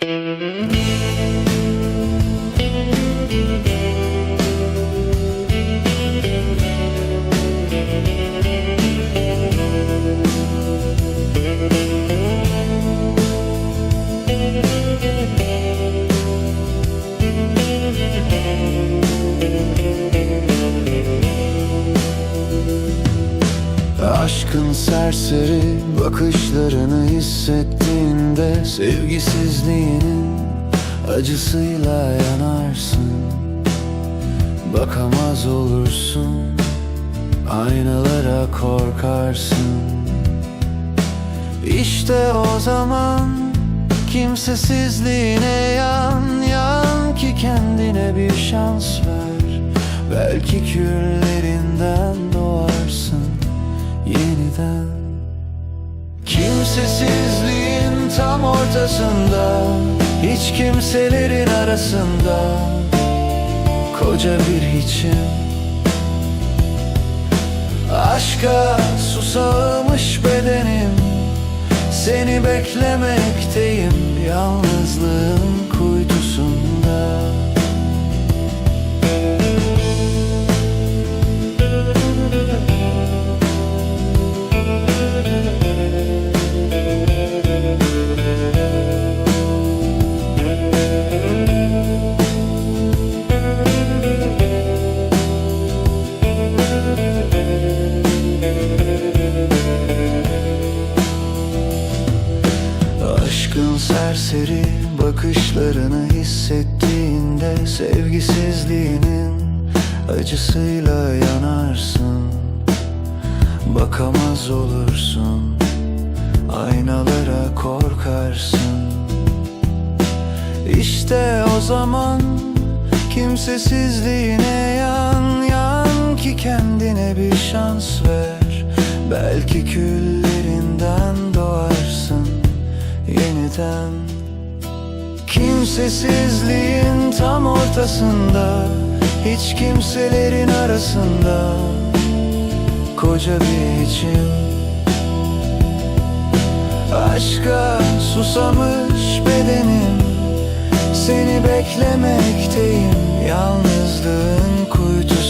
Thank you. Aşkın serseri bakışlarını hissettiğinde Sevgisizliğinin acısıyla yanarsın. Bakamaz olursun Aynalara korkarsın. İşte o zaman Kimsesizliğine yan yan ki kendine bir şans ver. Belki küllerinden ortasında Hiç kimselerin arasında Koca bir hiçim. Aşka susamış bedenim Seni beklemekteyim Yalnızlığın serseri bakışlarını hissettiğinde Sevgisizliğinin acısıyla yanarsın. Bakamaz olursun Aynalara korkarsın. İşte o zaman Kimsesizliğine yan yan ki kendine bir şans ver. Belki küllerinden doğarsın yeniden Kimsesizliğin tam ortasında Hiç kimselerin arasında. Koca bir içim Aşka susamış bedenim. Seni beklemekteyim. Yalnızlığın kuytusu